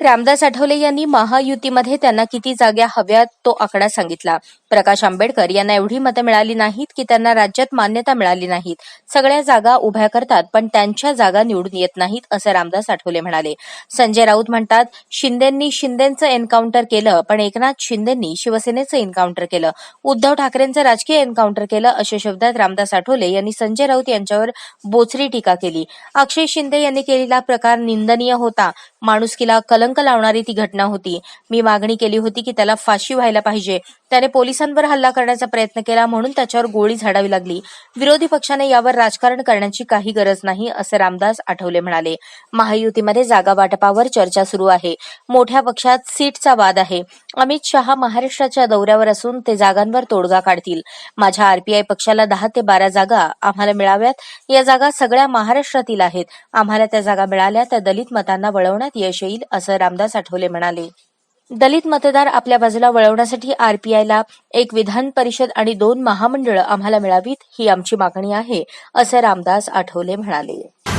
रामदास आठवले यांनी महायुतीमध्ये त्यांना किती जागा हव्यात तो आकडा सांगितला. प्रकाश आंबेडकर यांना एवढी मतं मिळाली नाहीत की त्यांना राज्यात मान्यता मिळाली नाहीत. सगळ्या जागा उभ्या करतात पण त्यांच्या जागा निवडून येत नाहीत असं रामदास आठवले म्हणाले. संजय राऊत म्हणतात शिंदेंनी शिंदेचं एन्काउंटर केलं पण एकनाथ शिंदेंनी शिवसेनेचं एन्काउंटर केलं. उद्धव ठाकरेंचं राजकीय एन्काउंटर केलं अशा शब्दात रामदास आठवले यांनी संजय राऊत यांच्यावर बोचरी टीका केली. अक्षय शिंदे यांनी केलेला प्रकार निंदनीय होता. माणुसकीला कलंक लावणारी ती घटना होती. मी मागणी केली होती की त्याला फाशी व्हायला पाहिजे. त्याने पोलिसांवर हल्ला करण्याचा प्रयत्न केला म्हणून त्याच्यावर गोळी झाडावी लागली. विरोधी पक्षाने यावर राजकारण करण्याची काही गरज नाही असं रामदास आठवले म्हणाले. महायुतीमध्ये जागा वाटपावर चर्चा सुरू आहे. मोठ्या पक्षात सीटचा वाद आहे. अमित शहा महाराष्ट्राच्या दौऱ्यावर असून ते जागांवर तोडगा काढतील. माझ्या आरपीआय पक्षाला दहा ते बारा जागा आम्हाला मिळाव्यात. या जागा सगळ्या महाराष्ट्रातील आहेत. आम्हाला त्या जागा मिळाल्या त्या दलित मतांना वळवण्यात यश येईल असं रामदास आठवले म्हणाले. दलित मतदार आपल्या बाजूला वळवण्यासाठी आरपीआयला एक विधान परिषद आणि दोन महामंडळं आम्हाला मिळावीत ही आमची मागणी आहे असं रामदास आठवले म्हणाले.